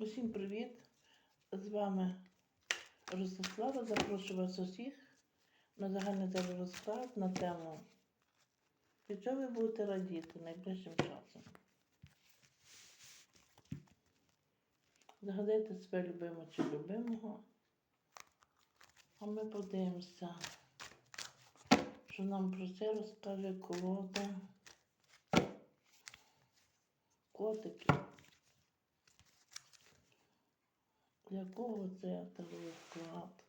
Усім привіт! З вами Ростислава. Запрошую вас усіх на загальний розклад на тему, від чого ви будете радіти найближчим часом. Загадайте себе любимо чи любимого, а ми подивимося, що нам про це розкаже колода котиків. Для кого це теророзклад?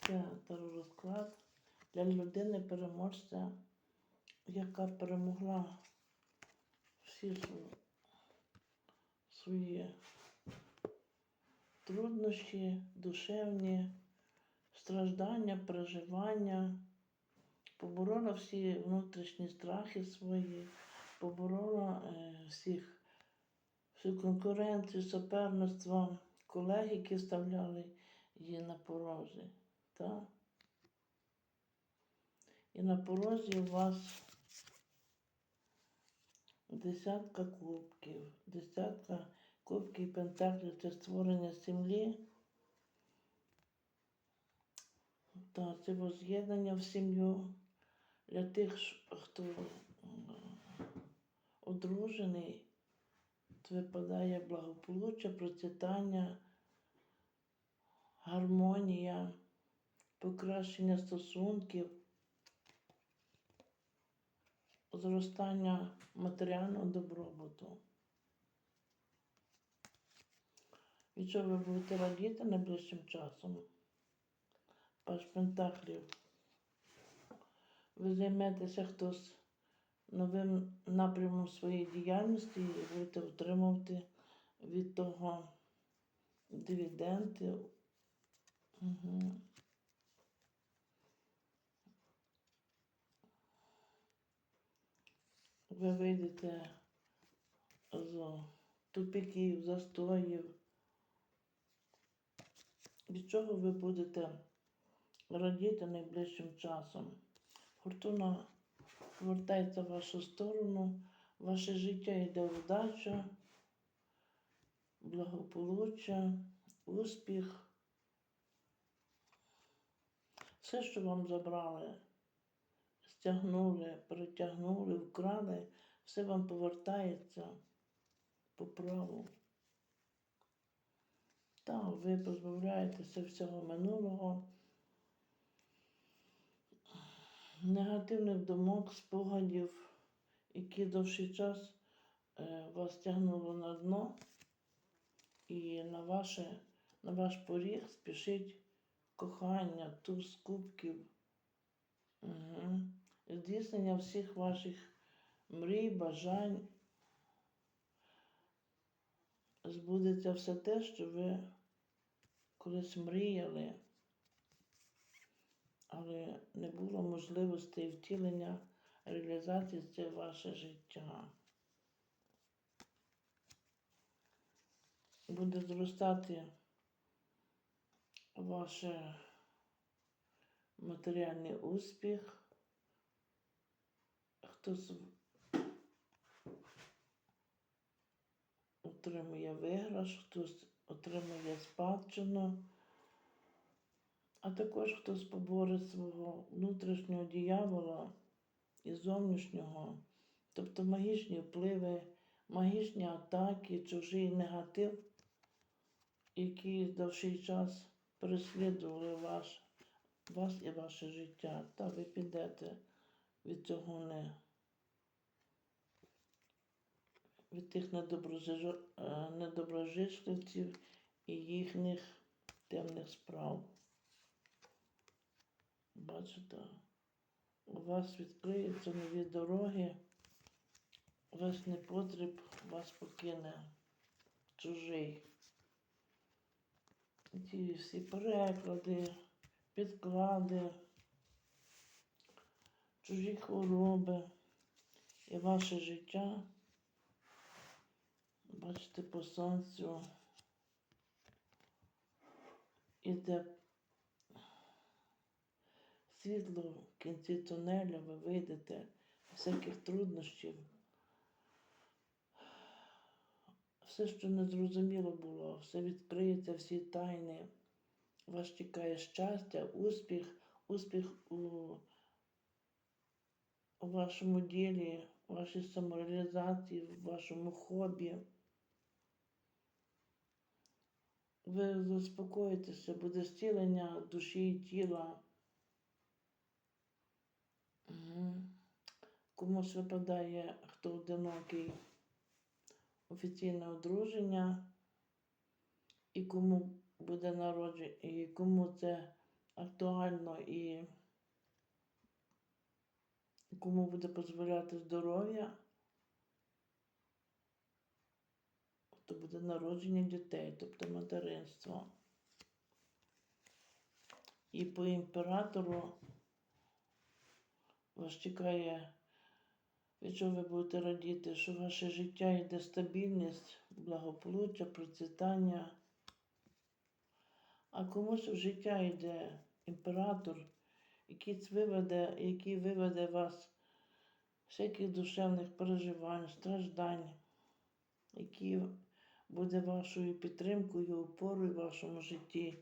Це теророзклад для людини переможця, яка перемогла всі свої труднощі, душевні, страждання, переживання, поборола всі внутрішні страхи свої, поборола е, всіх всю конкуренцію, суперництво, колег, які ставляли її на порозі. Так? І на порозі у вас десятка кубків, десятка кубків пентаклів це створення землі. Так, це воз'єднання в сім'ю для тих, хто одружений випадає благополуччя, процвітання, гармонія, покращення стосунків, зростання матеріального добробуту. Від чого ви будете радіти найближчим часом? Паш Пентаклів. Ви займетеся хтось новим напрямом своєї діяльності і будете отримувати від того дивіденди. Угу. Ви вийдете з тупиків, застоїв. Від чого ви будете радіти найближчим часом? Фортуна повертається в вашу сторону, ваше життя йде вдача, благополуччя, успіх. Все, що вам забрали, стягнули, перетягнули, вкрали, все вам повертається по праву. Так, ви позбавляєтеся всього минулого негативних думок, спогадів, які довший час е, вас тягнуло на дно, і на, ваше, на ваш поріг спішить кохання, туз кубків, угу. здійснення всіх ваших мрій, бажань. Збудеться все те, що ви колись мріяли але не було можливості втілення реалізації це ваше життя. Буде зростати ваш матеріальний успіх. Хтось отримує виграш, хтось отримує спадщину а також хтось поборить свого внутрішнього диявола і зовнішнього, тобто магічні впливи, магічні атаки, чужий негатив, які довший час переслідували ваш, вас і ваше життя. Та ви підете від цього не. Від тих недоброжиж- е, і їхніх темних справ. Бачите, у вас відкриються нові дороги, весь непотріб вас покине чужий. Ті всі переклади, підклади, чужі хвороби і ваше життя, бачите, по сонцю іде світло в кінці тунеля ви вийдете всяких труднощів. Все, що незрозуміло було, все відкриється, всі тайни. Вас чекає щастя, успіх, успіх у, вашому ділі, вашій самореалізації, в вашому хобі. Ви заспокоїтеся, буде зцілення душі і тіла. Мгм. Комусь випадає, хто одинокий, офіційне одруження, і кому буде народження, і кому це актуально, і кому буде дозволяти здоров'я, то буде народження дітей, тобто материнство. І по імператору вас чекає, від чого ви будете радіти, що ваше життя йде стабільність, благополуччя, процвітання. А комусь в життя йде імператор, який виведе, який виведе вас всяких душевних переживань, страждань, який буде вашою підтримкою, опорою в вашому житті,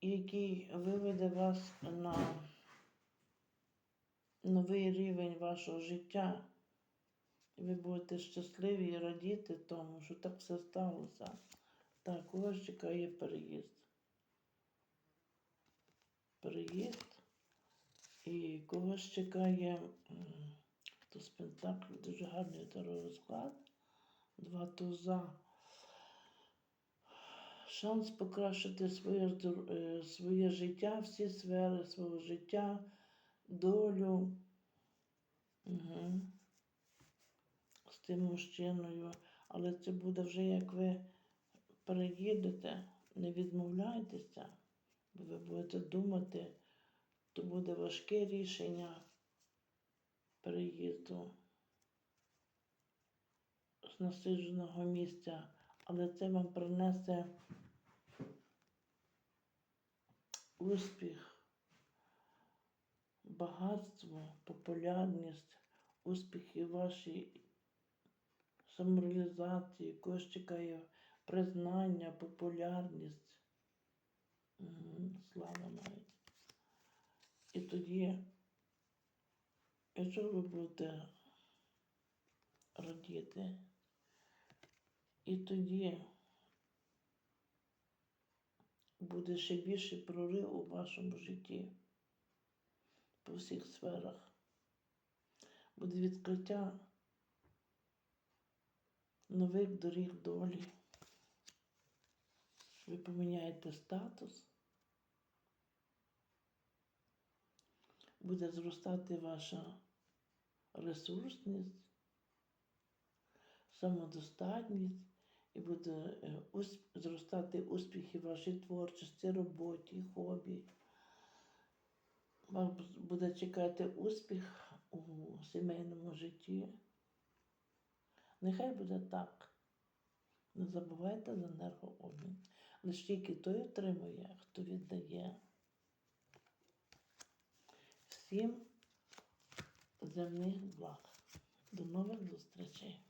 який виведе вас на новий рівень вашого життя. Ви будете щасливі і радіти тому, що так все сталося. Так, у вас чекає переїзд. Переїзд. І когось чекає туз пентаклів, дуже гарний таро розклад. Два туза. Шанс покращити своє, е, своє життя, всі сфери свого життя, долю. Угу. З тим мужчиною. Але це буде вже як ви переїдете, не відмовляйтеся, бо ви будете думати, то буде важке рішення переїзду з насидженого місця, але це вам принесе успіх, багатство, популярність, успіхи вашій самореалізації, когось чекає признання, популярність, слава навіть. І тоді, якщо ви будете радіти, і тоді буде ще більший прорив у вашому житті по всіх сферах. Буде відкриття нових доріг долі. Ви поміняєте статус, буде зростати ваша ресурсність, самодостатність і буде е, зростати успіхи вашій творчості, роботі, хобі. Вас буде чекати успіх у сімейному житті. Нехай буде так. Не забувайте за енергообмін. Лише тільки той отримує, хто віддає. Всім земних благ. До нових зустрічей.